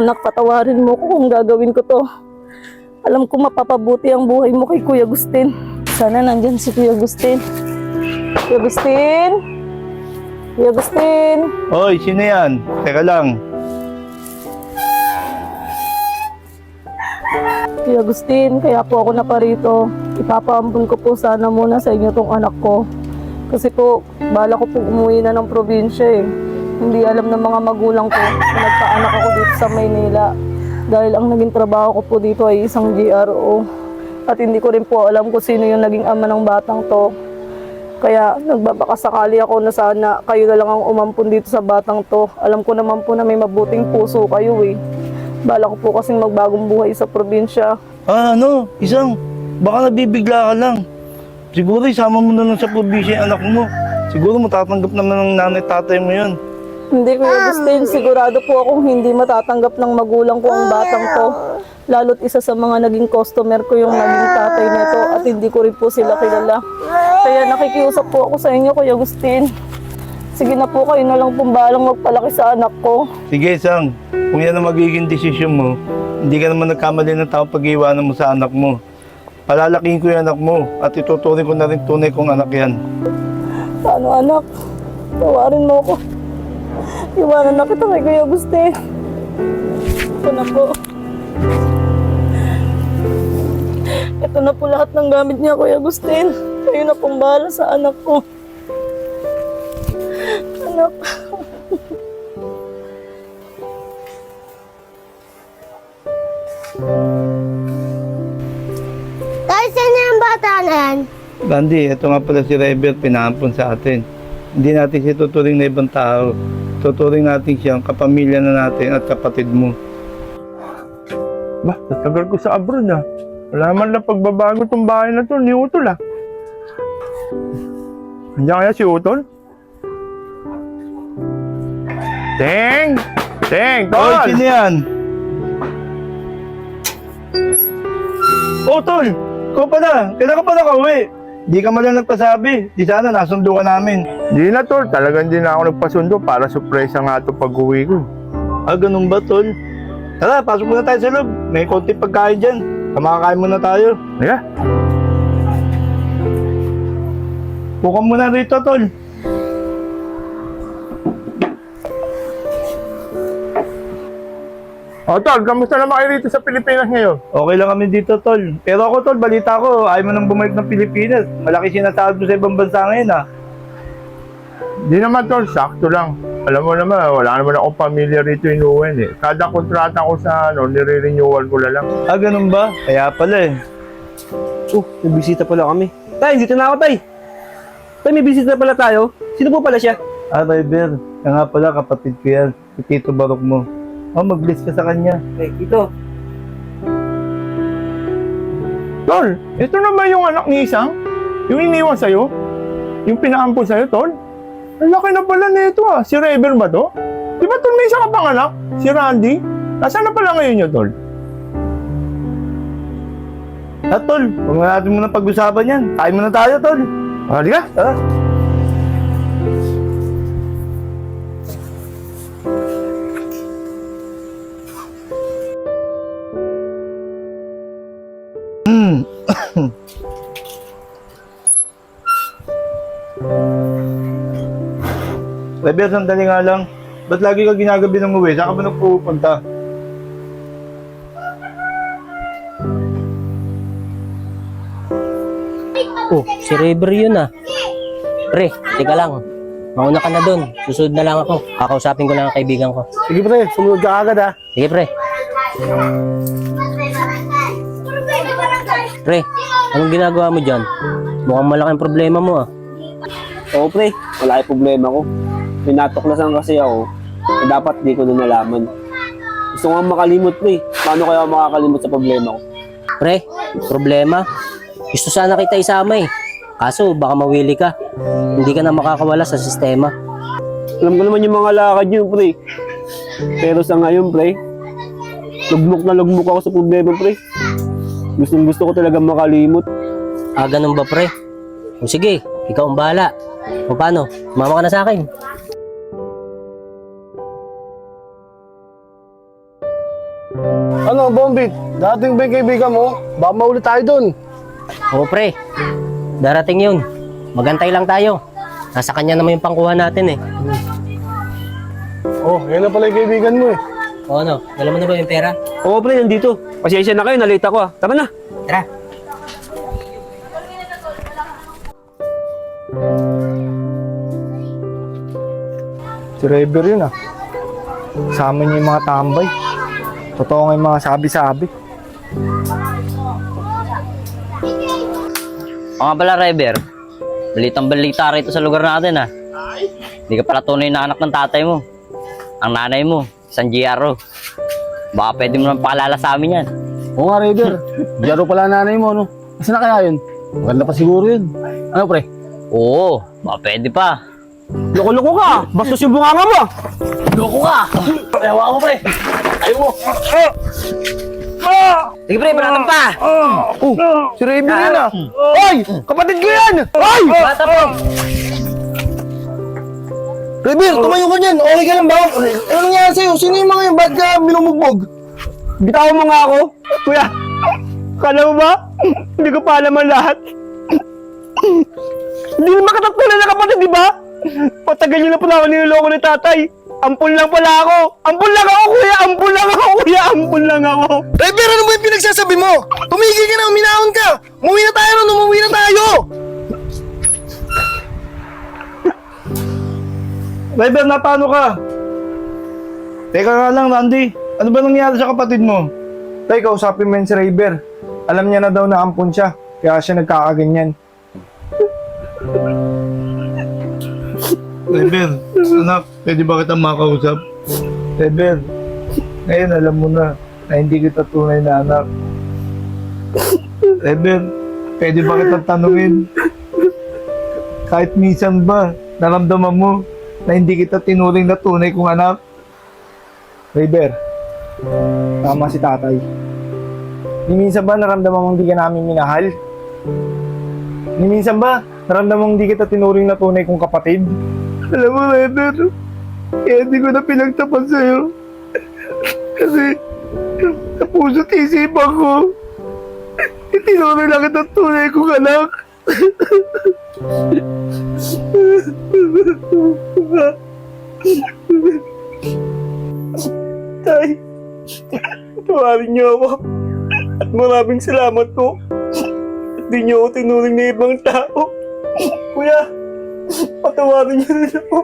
Anak, patawarin mo ko kung gagawin ko to. Alam ko mapapabuti ang buhay mo kay Kuya Agustin. Sana nandyan si Kuya Agustin. Kuya Agustin? Kuya Agustin? Hoy, sino yan? Teka lang. Kuya Agustin, kaya po ako naparito. Ipapaambun ko po sana muna sa inyo tong anak ko. Kasi po, bala ko po umuwi na ng probinsya eh. Hindi alam ng mga magulang ko na nagpaanak ako dito sa Maynila. Dahil ang naging trabaho ko po dito ay isang GRO. At hindi ko rin po alam kung sino yung naging ama ng batang to. Kaya nagbabakasakali ako na sana kayo na lang ang umampun dito sa batang to. Alam ko naman po na may mabuting puso kayo eh. Bala ko po kasing magbagong buhay sa probinsya. Ah, ano? Isang, baka nabibigla ka lang. Siguro isama mo na lang sa probinsya yung anak mo. Siguro matatanggap naman ng nanay tatay mo yun. Hindi ko Agustin, sigurado po akong hindi matatanggap ng magulang ko ang batang to. Lalo't isa sa mga naging customer ko yung naging tatay nito at hindi ko rin po sila kilala. Kaya nakikiusap po ako sa inyo, Kuya Agustin. Sige na po kayo na lang pong balang magpalaki sa anak ko. Sige, Sang. Kung yan ang magiging desisyon mo, hindi ka naman nagkamali ng tao pag-iwanan mo sa anak mo. Palalaking ko yung anak mo at ituturing ko na rin tunay kong anak yan. Paano anak? Tawarin mo ko. Iwanan na kita kay Kuya Agustin. Ito na po. Ito na po lahat ng gamit niya, Kuya Agustin. Kayo na pong bahala sa anak ko. Anak. Tay, saan na yung bata na yan? Randy, ito nga pala si Rever, pinaampon sa atin. Hindi natin siya tuturing na ibang tao. Tuturing natin siyang kapamilya na natin at kapatid mo. Ba, tatagal ko sa abroad ah. Wala man lang pagbabago tong bahay na to, ni Utol ah. Andiyan kaya si Utol? Teng! Teng, tol! sino yan? Oh, tol! Ikaw pa na! Kailan ka pa nakauwi? Di ka man lang nagpasabi. Di sana nasundo ka namin. Di na tol, talagang di na ako nagpasundo para surprise nga to pag-uwi ko. Ah, ganun ba, tol? Tara, pasok muna tayo sa loob. May konti pagkain dyan. Kamakakain muna tayo. Halika. Bukan muna rito, tol. O tol, kamusta naman kayo rito sa Pilipinas ngayon? Okay lang kami dito, tol. Pero ako, tol, balita ko, ayaw mo nang bumalik ng Pilipinas. Malaki sinasahod mo sa ibang bansa ngayon, ah. Di naman tol, sakto lang. Alam mo naman, wala naman akong pamilya rito inuwi eh. Kada kontrata ko sa ano, nire-renewal ko lang. Ah, ganun ba? Kaya pala eh. Oh, may bisita pala kami. Tay, dito na ako, tay. Tay, may bisita pala tayo. Sino po pala siya? Ah, River, kaya nga pala kapatid ko yan, si Tito Barok mo. Oh, mag-bless ka sa kanya. Tay, dito. Tol, ito naman yung anak ni Isang? Yung iniwan sa'yo? Yung pinaampon sa'yo, Tol? Ang laki na pala nito ah. Si Rever ba to? Di ba Tol may isa ka pang anak? Si Randy? Nasaan na pala ngayon yun, Tol? Ah, tol, huwag na natin muna pag-usapan yan. Kain muna tayo, tol. Ah, Rebel, sandali nga lang. Ba't lagi ka ginagabi ng uwi? Saan ka ba nagpupunta? Oh, si River yun ah. Pre, teka lang. Mauna ka na dun. Susunod na lang ako. Kakausapin ko lang ang kaibigan ko. Sige, pre. Sumunod ka agad, ha. Sige, pre. Pre, anong ginagawa mo dyan? Mukhang malaking problema mo ah. Oo, pre. Wala yung problema ko. Pinatuklasan kasi ako. Eh, dapat di ko na nalaman. Gusto ko nga makalimot, pre. Paano kaya ako makakalimot sa problema ko? Pre, problema? Gusto sana kita isama eh. Kaso baka mawili ka. Hindi ka na makakawala sa sistema. Alam ko naman yung mga lakad yun, pre. Pero sa ngayon, pre, lugmok na lugmok ako sa problema, pre. Gustong gusto ko talaga makalimot. Ah, ganun ba pre? O sige, ikaw ang bahala. O paano? Mama ka na sa akin. Bit? Dating ba yung kaibigan mo? Baka maulit tayo doon. Oo, pre. Darating yun. Magantay lang tayo. Nasa kanya naman yung pangkuha natin eh. Oh, yan na pala yung kaibigan mo eh. O ano, dala mo na ba yung pera? Oo, pre, nandito. Pasensya na kayo, nalate ako ah. Tara na. Tara. Si Reber yun ah. Kasama niya yung mga tambay. Totoo nga yung mga sabi-sabi. O nga pala, Reber. Balitang balita rito sa lugar natin, ha? Hindi ka pala tunay na anak ng tatay mo. Ang nanay mo, San Giaro. Baka pwede mo naman paalala sa amin yan. Oo nga, Raider. Jaro pala nanay mo, no? Kasi na kaya yun? Maganda pa siguro yun. Ano, pre? Oo, baka pwede pa. Loko-loko ka. Bastos yung bunganga mo. Loko ka! Ewa ko, pre! Ayaw mo! Sige, pre, panatan pa! Oh, si Reber yun ah. Hoy! Kapatid ko yan! Hoy! Bata po! Raider, tumayo ka dyan. Okay ka lang ba? Ano nangyari sa'yo? Sino yung mga yung bad ka minumugbog? Bitawan mo nga ako. Kuya, kala mo ba? Hindi ko pa alam ang lahat. Hindi naman katatulan na kapatid, di ba? Patagal nyo na pala ako niloloko ni tatay. Ampun lang pala ako. Ampun lang ako, kuya. Ampun lang ako, kuya. Ampun lang ako. Raider, ano ba yung pinagsasabi mo? Tumigil ka na, uminahon ka. Umuwi na tayo ron, umuwi na tayo. River, na paano ka? Teka nga lang, Randy. Ano ba nangyari sa kapatid mo? Tay, kausapin mo yan si Raiber. Alam niya na daw na ampun siya. Kaya siya nagkakaganyan. River, anak, pwede ba kitang makausap? River, ngayon alam mo na na hindi kita tunay na anak. River, pwede ba kitang tanungin? Kahit minsan ba, naramdaman mo na hindi kita tinuring na tunay kong anak? Raiber, tama si tatay. Ni minsan ba naramdaman mong hindi ka namin minahal? Ni minsan ba naramdaman mong hindi kita tinuring na tunay kong kapatid? Alam mo, River, kaya hindi ko na pinagtapat sa'yo. Kasi, sa puso't isipan ko, itinuloy lang kita tunay kong anak. Tay, tawarin niyo ako. At maraming salamat po. At di niyo ako tinuring na ibang tao. Kuya, patawarin niyo rin ako.